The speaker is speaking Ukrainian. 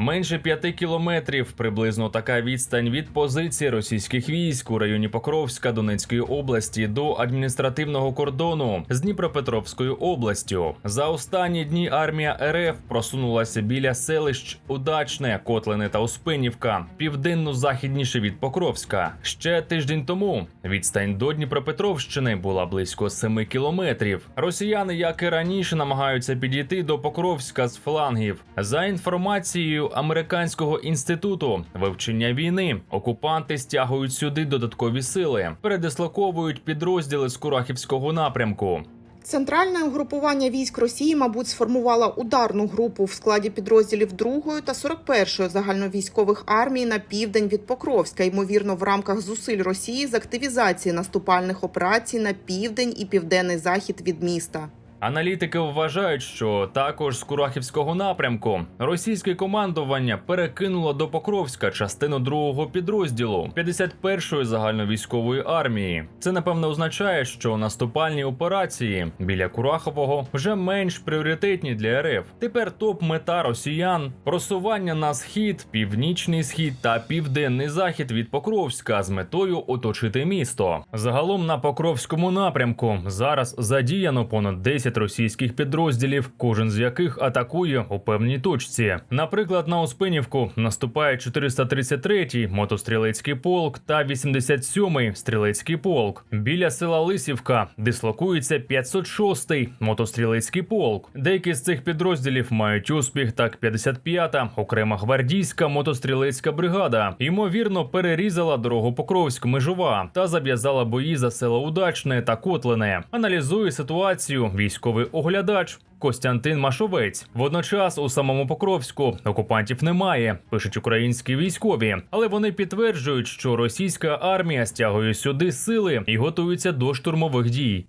Менше п'яти кілометрів, приблизно така відстань від позиції російських військ у районі Покровська Донецької області до адміністративного кордону з Дніпропетровською областю. За останні дні армія РФ просунулася біля селищ Удачне, Котлине та Успенівка, південно-західніше від Покровська. Ще тиждень тому відстань до Дніпропетровщини була близько 7 кілометрів. Росіяни, як і раніше, намагаються підійти до Покровська з флангів. За інформацією американського інституту вивчення війни, окупанти стягують сюди додаткові сили, передислоковують підрозділи з Курахівського напрямку. Центральне угрупування військ Росії, мабуть, сформувало ударну групу в складі підрозділів 2-ї та 41-ї загальновійськових армій на південь від Покровська, ймовірно, в рамках зусиль Росії з активізації наступальних операцій на південь і південний захід від міста. Аналітики вважають, що також з Курахівського напрямку російське командування перекинуло до Покровська частину другого підрозділу 51-ї загальновійськової армії. Це напевно означає, що наступальні операції біля Курахового вже менш пріоритетні для РФ. Тепер топ-мета росіян просування на схід, північний схід та південний захід від Покровська з метою оточити місто. Загалом на Покровському напрямку зараз задіяно понад 10 російських підрозділів, кожен з яких атакує у певній точці. Наприклад, на Успенівку наступає 433-й мотострілецький полк та 87-й стрілецький полк. Біля села Лисівка дислокується 506-й мотострілецький полк. Деякі з цих підрозділів мають успіх, так 55-та окрема гвардійська мотострілецька бригада. Ймовірно, перерізала дорогу Покровськ межова та зав'язала бої за село Удачне та Котлине. Аналізує ситуацію військовий оглядач. Костянтин Машовець. Водночас у самому Покровську окупантів немає, пишуть українські військові, але вони підтверджують, що російська армія стягує сюди сили і готується до штурмових дій.